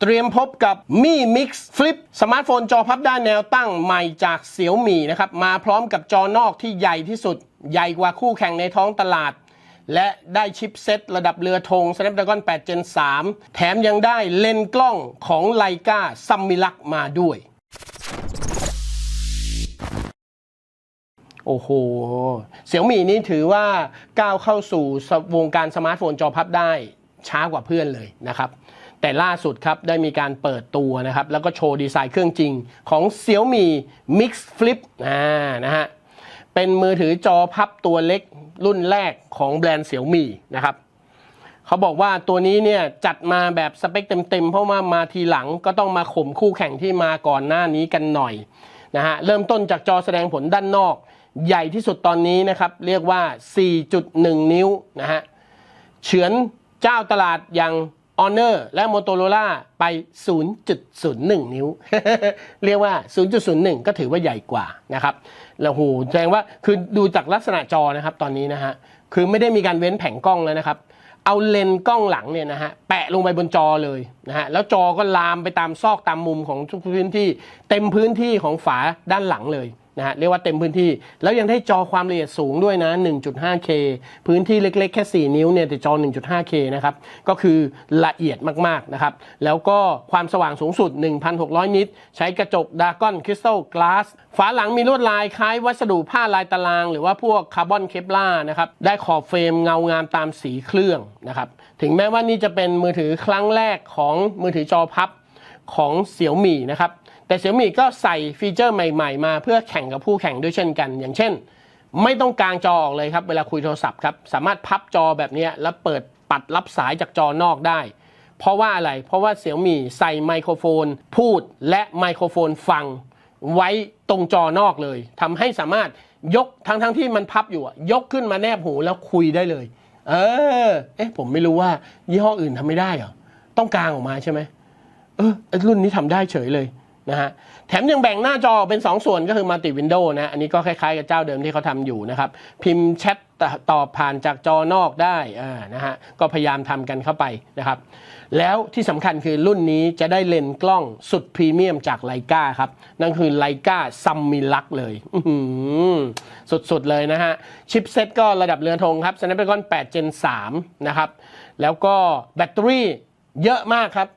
เตรียมพบกับ Mi Mix Flip สมาร์ทโฟนจอพับด้านแนวตั้งใหม่จากเสี่ยวมี่นะครับ มาพร้อมกับจอนอกที่ใหญ่ที่สุด ใหญ่กว่าคู่แข่งในท้องตลาด และได้ชิปเซ็ตระดับเรือธง Snapdragon 8 Gen 3 แถมยังได้เลนส์กล้องของไลกาซัมมิลักมาด้วย โอ้โห เสี่ยวมี่นี่ถือว่าก้าวเข้าสู่วงการสมาร์ทโฟนจอพับได้ช้ากว่าเพื่อนเลยนะครับ แต่ล่าสุดครับได้มีการเปิดตัวนะครับ แล้วก็โชว์ดีไซน์เครื่องจริงของ Xiaomi Mix Flip อ่านะฮะเป็นมือถือจอพับตัวเล็กรุ่นแรกของแบรนด์ Xiaomi นะครับเขาบอกว่าตัวนี้เนี่ยจัดมาแบบสเปคเต็มๆ เพราะว่ามาทีหลังก็ต้องมาข่มคู่แข่งที่มาก่อนหน้านี้กันหน่อยนะฮะเริ่มต้นจากจอแสดงผลด้านนอก ใหญ่ที่สุดตอนนี้นะครับ เรียกว่า 4.1 นิ้วนะฮะเฉือนเจ้าตลาดอย่าง Honor และ Motorola ไป 0.01 นิ้ว เรียกว่า 0.01 ก็ถือว่าใหญ่กว่านะครับแล้วโหแสดงว่าคือดูจากลักษณะจอนะครับตอนนี้นะฮะคือไม่ได้มีการเว้นแผงกล้องแล้วนะครับ เอาเลนส์กล้องหลังเนี่ยนะฮะแปะลงไปบนจอเลยนะฮะแล้วจอก็ลามไปตามซอกตามมุมของทุกพื้นที่ เต็มพื้นที่ของฝาด้านหลังเลย นะฮะเรียกว่าเต็มพื้นที่ แล้วยังได้จอความละเอียดสูงด้วยนะ 1.5K พื้นที่เล็กๆ แค่ 4 นิ้วเนี่ยแต่จอ 1.5K นะครับ ก็คือละเอียดมากๆนะครับ แล้วก็ความสว่างสูงสุด 1,600 นิต ใช้กระจกดากอนคริสตัลกลาสฝาหลังมีลวดลายคล้ายวัสดุผ้าลายตาราง หรือว่าพวกคาร์บอนเคปลานะครับ ได้ขอบเฟรมเงางามตามสีเครื่องนะครับ ถึงแม้ว่านี่จะเป็นมือถือครั้งแรกของมือถือจอพับของเสี่ยวมี่นะครับ แต่เสี่ยวมี่ก็ใส่ฟีเจอร์ใหม่ๆ มาเพื่อแข่งกับผู้แข่งด้วยเช่นกัน อย่างเช่น ไม่ต้องกางจอออกเลยครับ เวลาคุยโทรศัพท์ครับ สามารถพับจอแบบนี้แล้วเปิดปัดรับสายจากจอนอกได้ เพราะว่าอะไร เพราะว่าเสี่ยวมี่ใส่ไมโครโฟน พูดและไมโครโฟนฟัง ไว้ตรงจอนอกเลยทำให้สามารถยกทั้งๆที่มันพับอยู่ยกขึ้นมาแนบหูแล้วคุยได้เลย เออ เอ๊ะผมไม่รู้ว่ายี่ห้ออื่นทำไม่ได้เหรอต้องกางออกมาใช่ไหมเออรุ่นนี้ทำได้เฉยเลย นะฮะแถมยังแบ่งหน้าจอเป็น 2 ส่วนก็คือมัลติวินโดว์นะอันนี้ก็คล้ายๆกับเจ้าเดิมที่เขาทำอยู่นะครับ พิมพ์แชทตอบผ่านจากจอนอกได้อ่านะฮะก็พยายามทำกันเข้าไปนะครับ แล้วที่สำคัญคือรุ่นนี้จะได้เลนส์กล้องสุดพรีเมียมจากไลกาครับ นั่นคือไลกาซัมมิลักเลยสุดๆเลยนะฮะ ชิปเซ็ตก็ระดับเรือธงครับ Snapdragon 8 Gen 3 นะครับ แล้วก็แบตเตอรี่ เยอะมากครับ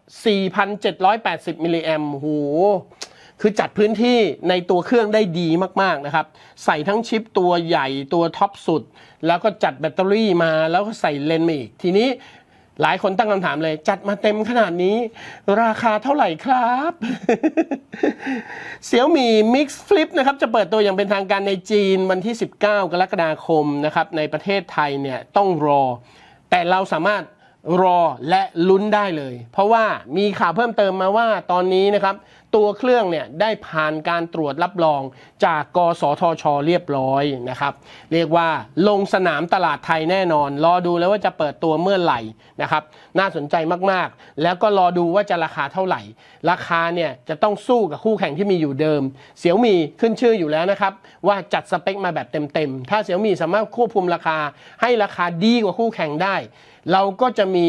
4,780 มิลลิแอมโหคือจัดพื้นที่ในตัวเครื่องได้ดีมาก ๆ นะครับ ใส่ทั้งชิปตัวใหญ่ตัวท็อปสุด แล้วก็จัดแบตเตอรี่มาแล้วก็ใส่เลนส์มาอีก ทีนี้หลายคนตั้งคำถามเลย จัดมาเต็มขนาดนี้ ราคาเท่าไหร่ครับเสี่ยวมี่ Mix Flip นะครับ จะเปิดตัวอย่างเป็นทางการในจีนวันที่ 19 กรกฎาคมนะครับ ในประเทศไทยเนี่ยต้องรอ แต่เราสามารถ รอและลุ้นได้เลย เพราะว่ามีข่าวเพิ่มเติมมาว่าตอนนี้นะครับ ตัวเครื่องเนี่ยได้ผ่านการตรวจรับรองจากกสทช เรียบร้อยนะครับ เรียกว่าลงสนามตลาดไทยแน่นอน รอดูแล้วว่าจะเปิดตัวเมื่อไหร่นะครับ น่าสนใจมากๆ แล้วก็รอดูว่าจะราคาเท่าไหร่ ราคาเนี่ยจะต้องสู้กับคู่แข่งที่มีอยู่เดิม เสี่ยวมีขึ้นชื่ออยู่แล้วนะครับ ว่าจัดสเปคมาแบบเต็มๆถ้าเสี่ยวมีสามารถควบคุมราคาให้ราคาดีกว่าคู่แข่งได้ เราก็จะมี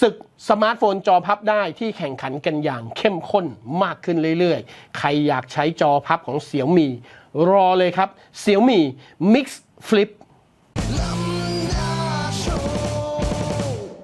ศึกสมาร์ทโฟนจอพับได้ที่แข่งขันกันอย่างเข้มข้นมากขึ้นเรื่อยๆ ใครอยากใช้จอพับของเสี่ยวมีรอเลยครับเสี่ยวมี Mix Flip